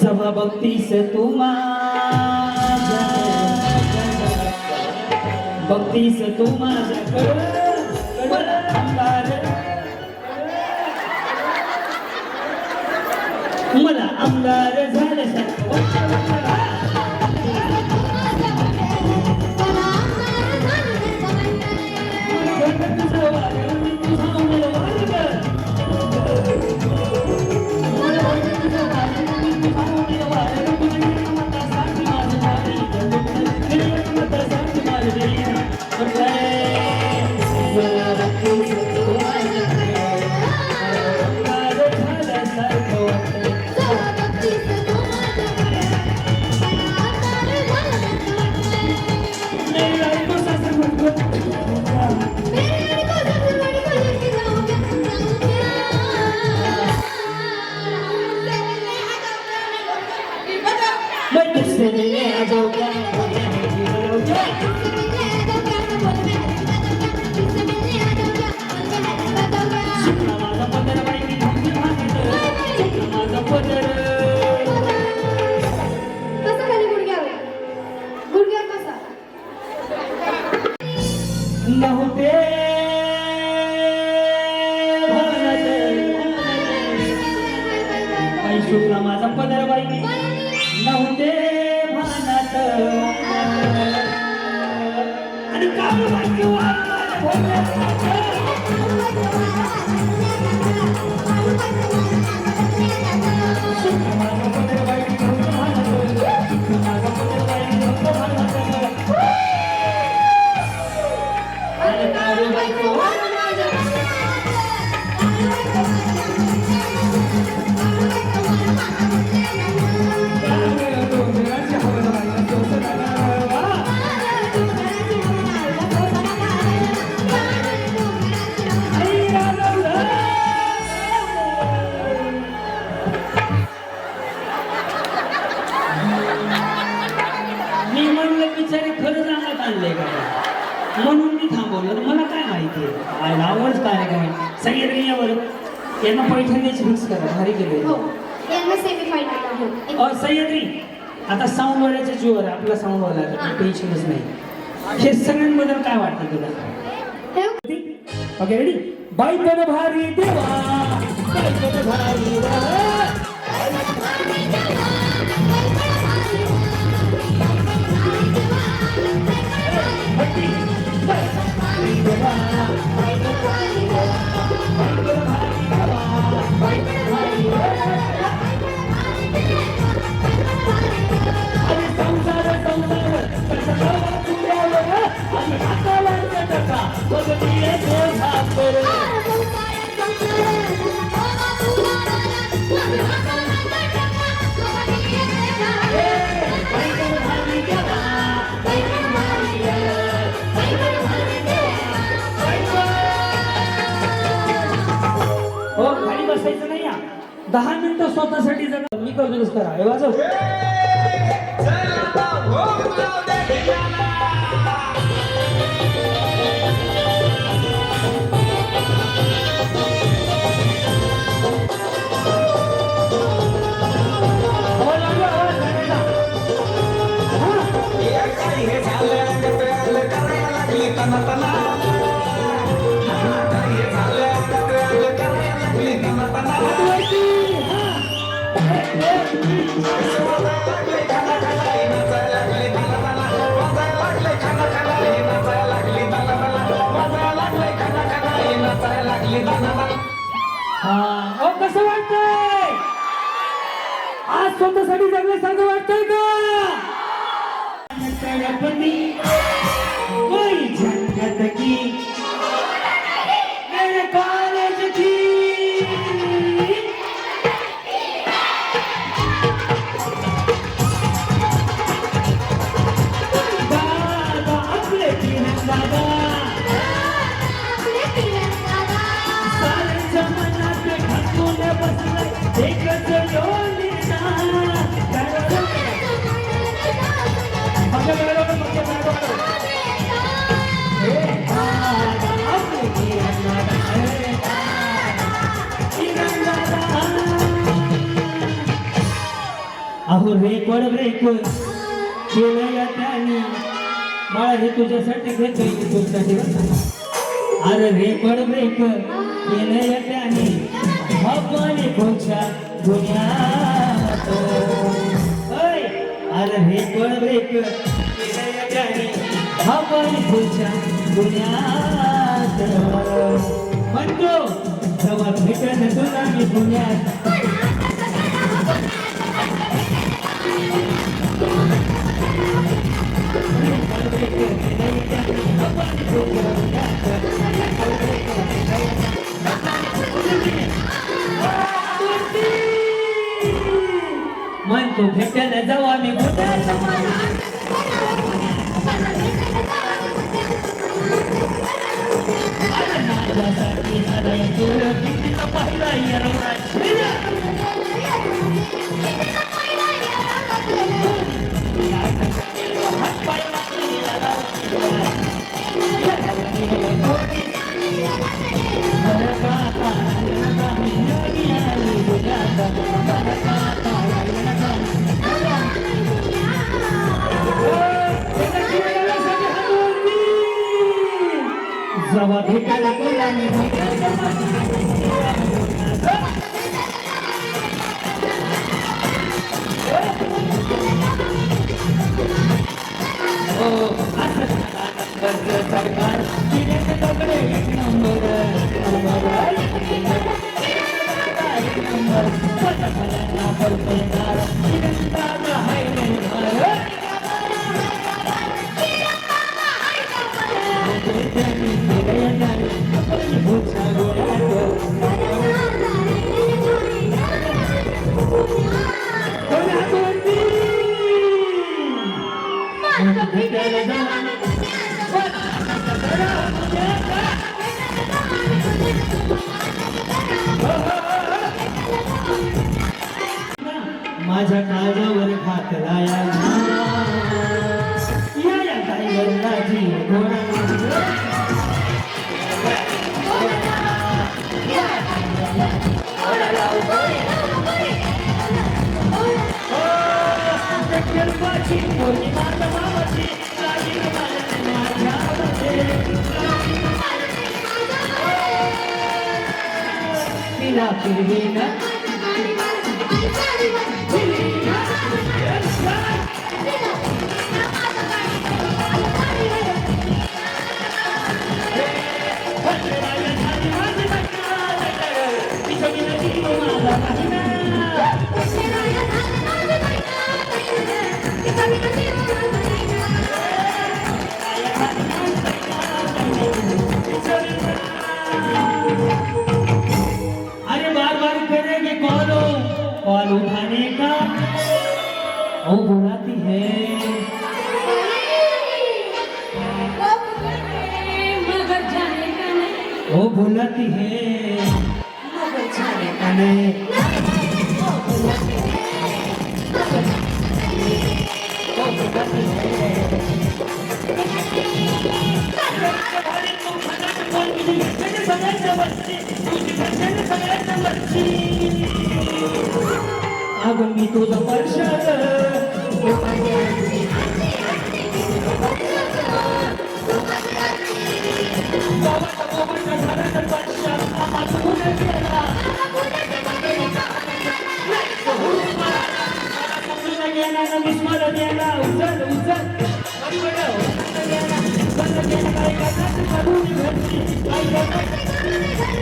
जवा से तू माझ्या से तू माझ्याकडं मला आमदार मला झाल्यासारखं आणि यांना पैठणीची फिक्स करा भारी केले. हो यांना सेमी फायनल अ सह्याद्री आता साऊंडवाल्याच्या जीवर आहे, आपला साऊंडवाला हा. टेन्शनच नाही. हे सगळ्यांबद्दल काय वाटतं तुला? ओके रेडी बायकन भारी देवा भारी देवा. बसायचं नाही या दहा मिनिटं स्वतःसाठी जर मी करतो तसं करा हे वाजव स्वतःसाठी जगण्यासारखं वाटतंय का? गणपती कोई झंझट की अहो रेकॉर्ड केलं या त्याने. बाळा हे तुझ्यासाठी घेतोय तुझ्यासाठी अरे रेकॉर्ड ब्रेक केलं या त्याने. भगवाने कोणच्या दुनियात ओय, अरे रेकॉर्ड ब्रेक केलं या त्याने भगवाने कोणच्या दुनियात म्हणतो जेव्हा भेटन तुला मी पुण्यात? तो भेटायला जाऊ आम्ही पाहिला जवा भेटायला तुला मी हो, माझ्या काळजावर घातला या या या अरे बार बार करेंगे कॉल कॉल उठाने का। जाती है। अगं मी तुझं वर्षात 来来来来来来来来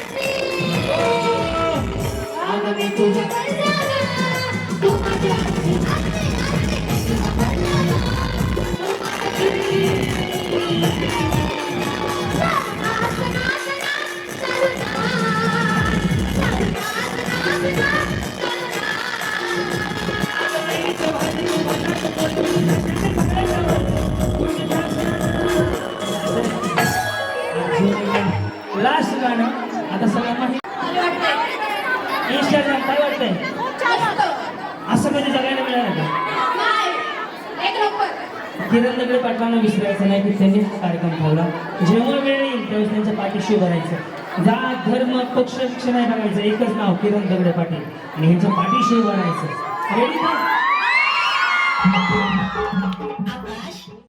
किरण दगडे पाटलांना विसरायचं नाही की त्यांनी हा कार्यक्रम ठेवला. जेव्हा वेळ येईल त्यावेळेस त्यांच्या पाठीशी उभं जात धर्म पक्ष शिक्षण नाही बघायचं एकच नाव किरण दगडे पाटील. आणि ह्यांच्या पाठीशी उभं रेडी का?